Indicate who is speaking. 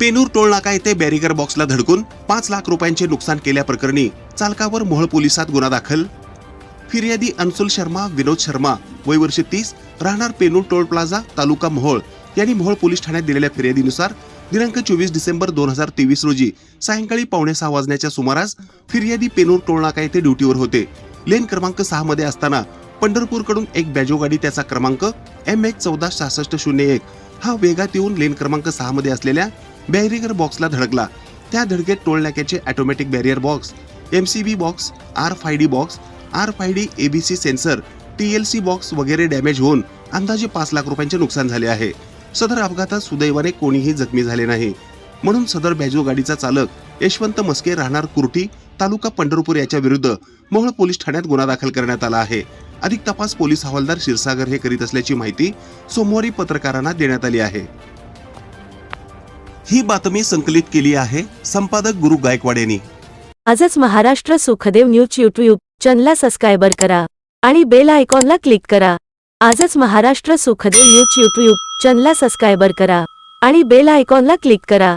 Speaker 1: पेनूर टोलनाका येथे बॅरिगर बॉक्सला धडकून पाच लाख रुपयांचे नुकसान केल्याप्रकरणी चालकावर मोहोळ पोलिसात गुन्हा दाखल. फिर्यादी अन्सुल शर्मा विनोद शर्मा वय वर्ष तीस राहणार पेनूर टोल प्लाझा तालुका मोहोळ. यांनी मोहोळ पोलीस ठाण्यात दिलेल्या फिर्यादीनुसार दिनांक चोवीस डिसेंबर दोन हजार तेवीस रोजी सायंकाळी पावणे सहा वाजण्याच्या सुमारास फिर्यादी पेनूर टोलनाका येथे ड्युटीवर होते. लेन क्रमांक सहा मध्ये असताना पंढरपूरकडून एक बॅजो गाडी त्याचा क्रमांक एम एच चौदा सहासष्ट शून्य एक हा वेगात येऊन लेन क्रमांक सहा मध्ये असलेल्या बॅरियर बॉक्सला धडकला. त्या धडकेत toll automatic barrier box M C B box R F I D box R F I D A B C sensor T L C box वगैरे डॅमेज होऊन अंदाजे पाच लाख रुपयांचे नुकसान झाले आहे. सदर अपघातात सुदैवाने कोणीही जखमी झाले नाही. म्हणून सदर बॅजो गाडीचा चालक यशवंत मस्के राहणार कुर्टी तालुका पंढरपूर याच्या विरुद्ध मोहोळ पोलीस ठाण्यात गुन्हा दाखल करण्यात आला आहे. अधिक तपास पोलीस हवालदार क्षीरसागर हे करीत असल्याची माहिती सोमवारी पत्रकारांना देण्यात आली आहे. ही बातमी संकलित केली आहे संपादक गुरु गायकवाड यांनी.
Speaker 2: आजच महाराष्ट्र सुखदेव न्यूज यूट्यूब चॅनलला सबस्क्राईबर करा आणि बेल आयकॉनला क्लिक करा. आजच महाराष्ट्र सुखदेव न्यूज यूट्यूब चॅनलला सबस्क्राईबर करा आणि बेल आयकॉनला क्लिक करा.